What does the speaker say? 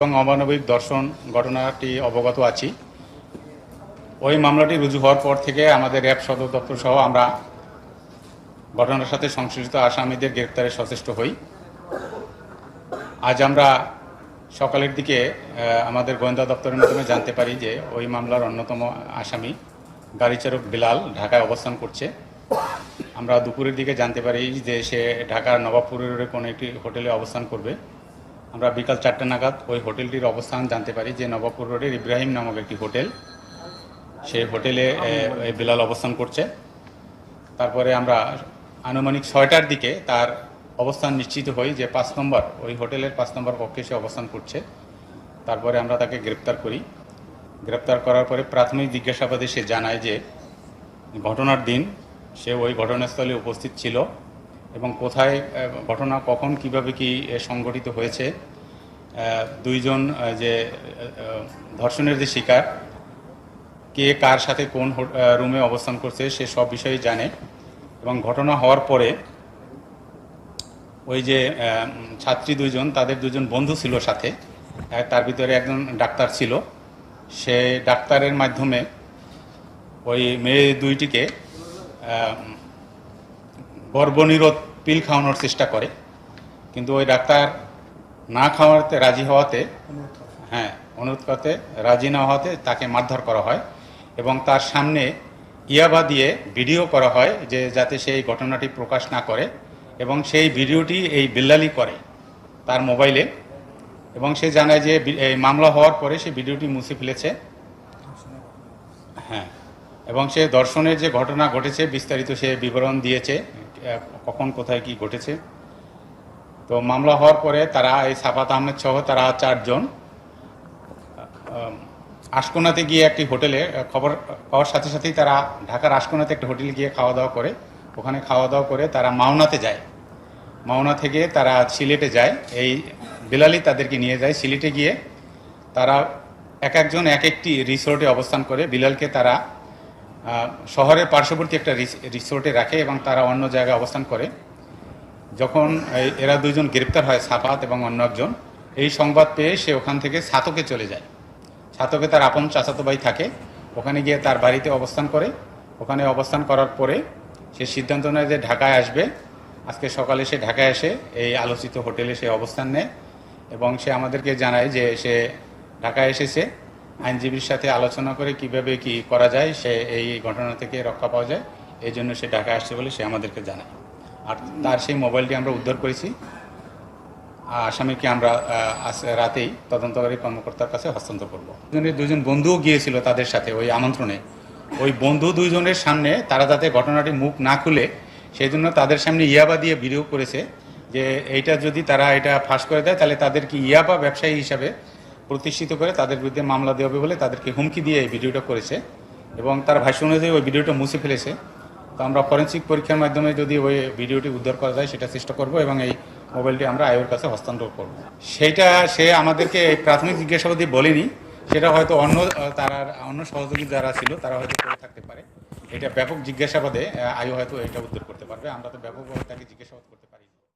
এবং অমানবিক দর্শন ঘটনাটি অবগত আছি। ওই মামলাটি রুজু হওয়ার পর থেকে আমাদের র্যাব সদর দপ্তর সহ আমরা ঘটনার সাথে সংশ্লিষ্ট আসামিদের গ্রেপ্তারে সচেষ্ট হই। আজ আমরা সকালের দিকে আমাদের গোয়েন্দা দপ্তরের মাধ্যমে জানতে পারি যে ওই মামলার অন্যতম আসামি গাড়ি চালক বিলাল ঢাকায় অবস্থান করছে। আমরা দুপুরের দিকে জানতে পারি যে সে ঢাকার নবাবপুরের কোনো একটি হোটেলে অবস্থান করবে। আমরা বিকাল চারটে নাগাদ ওই হোটেলটির অবস্থান জানতে পারি যে নবাবপুর রোডের ইব্রাহিম নামক একটি হোটেল। সেই হোটেলে বিলাল অবস্থান করছে। তারপরে আমরা আনুমানিক ছয়টার দিকে তার অবস্থান নিশ্চিত হই যে পাঁচ নম্বর ওই হোটেলের পাঁচ নম্বর কক্ষে সে অবস্থান করছে। তারপরে আমরা তাকে গ্রেপ্তার করি। গ্রেপ্তার করার পরে প্রাথমিক জিজ্ঞাসাবাদে সে জানায় যে ঘটনার দিন সে ওই ঘটনাস্থলে উপস্থিত ছিল। এবং কোথায় ঘটনা কখন, কীভাবে কি সংঘটিত হয়েছে দুইজন যে ধর্ষণের যে শিকার, কে কার সাথে কোন রুমে অবস্থান করছে, সে সব বিষয়ে জানে। এবং ঘটনা হওয়ার পরে, ওই যে ছাত্রী দুইজন, তাদের দুজন বন্ধু ছিল সাথে তার ভিতরে একজন ডাক্তার ছিল। সে ডাক্তারের মাধ্যমে ওই মেয়ে দুইটিকে গর্ভনিরোধ পিল খাওয়ানোর চেষ্টা করে, কিন্তু ওই ডাক্তার না খাওয়াতে রাজি হওয়াতে হ্যাঁ অনুরোধ করতে রাজি না হওয়াতে তাকে মারধর করা হয় এবং তার সামনে ইয়াবা দিয়ে ভিডিও করা হয় যে যাতে সেই ঘটনাটি প্রকাশ না করে এবং সেই ভিডিওটি এই বিল্লালি করে তার মোবাইলে এবং সে জানায় যে মামলা হওয়ার পরে সে ভিডিওটি মুছে ফেলেছে। হ্যাঁ এবং সে দর্শনের যে ঘটনা ঘটেছে, বিস্তারিত সে বিবরণ দিয়েছে। কখন, কোথায়, কি ঘটেছে। তো মামলা হওয়ার পরে তারা, এই সাফাত আহমেদ সহ তারা চারজন আশকোনাতে গিয়ে একটি হোটেলে খবর পাওয়ার সাথে সাথেই তারা ঢাকার আশকোনাতে একটি হোটেলে গিয়ে খাওয়া দাওয়া করে। ওখানে খাওয়া দাওয়া করে তারা মাওনাতে যায়। মাওনা থেকে তারা সিলেটে যায়। এই বিলালি তাদেরকে নিয়ে যায়। সিলেটে গিয়ে তারা এক একজন এক একটি রিসোর্টে অবস্থান করে। বিলালকে তারা শহরের পার্শ্ববর্তী একটা রিসোর্টে রাখে এবং তারা অন্য জায়গায় অবস্থান করে। যখন এরা দুজন গ্রেপ্তার হয়, সাফাত এবং অন্য একজন, এই সংবাদ পেয়ে সে ওখান থেকে ছাতকে চলে যায়। ছাতকে তার আপন চাচাতো ভাই থাকে। ওখানে গিয়ে তার বাড়িতে অবস্থান করে। ওখানে অবস্থান করার পরে সে সিদ্ধান্ত নেয় যে ঢাকায় আসবে। আজকে সকালে সে ঢাকায় এসে এই আলোচিত হোটেলে সে অবস্থান নেয় এবং সে আমাদেরকে জানায় যে সে ঢাকায় এসেছে। আইনজীবীর সাথে আলোচনা করে কীভাবে কি করা যায়, সে এই ঘটনা থেকে রক্ষা পাওয়া যায়, এই জন্য সে ঢাকায় আসছে বলে সে আমাদেরকে জানায়। আর তার সেই মোবাইলটি আমরা উদ্ধার করেছি। আসামিকে আমরা রাতেই তদন্তকারী কর্মকর্তার কাছে হস্তান্তর করব। দুজনের, দুজন বন্ধুও গিয়েছিল তাদের সাথে ওই আমন্ত্রণে। ওই বন্ধু দুইজনের সামনে তারা যাতে ঘটনাটি মুখ না খুলে সেই জন্য তাদের সামনে ইয়াবা দিয়ে ভিডিও করেছে যে এইটা যদি তারা এটা ফাঁস করে দেয়, তাহলে তাদেরকে ইয়াবা ব্যবসায়ী হিসাবে প্রতিষ্ঠিত করে তাদের বিরুদ্ধে মামলা দেওয়া হবে বলে তাদেরকে হুমকি দিয়ে এই ভিডিওটা করেছে। এবং তার ভাষ্য অনুযায়ী ওই ভিডিওটা মুছে ফেলেছে। তো আমরা ফরেন্সিক পরীক্ষার মাধ্যমে যদি ওই ভিডিওটি উদ্ধার করা যায়, সেটা চেষ্টা করব এবং এই মোবাইলটি আমরা আয়োর কাছে হস্তান্তর করব। সেইটা সে আমাদেরকে প্রাথমিক জিজ্ঞাসাবাদে বলেনি। সেটা হয়তো অন্য তারা অন্য সহযোগী যারা ছিল, তারা হয়তো করে থাকতে পারে। এটা ব্যাপক জিজ্ঞাসাবাদে আয়ু হয়তো এটা উদ্ধার করতে পারবে। আমরা তো ব্যাপকভাবে তাকে জিজ্ঞাসাবাদ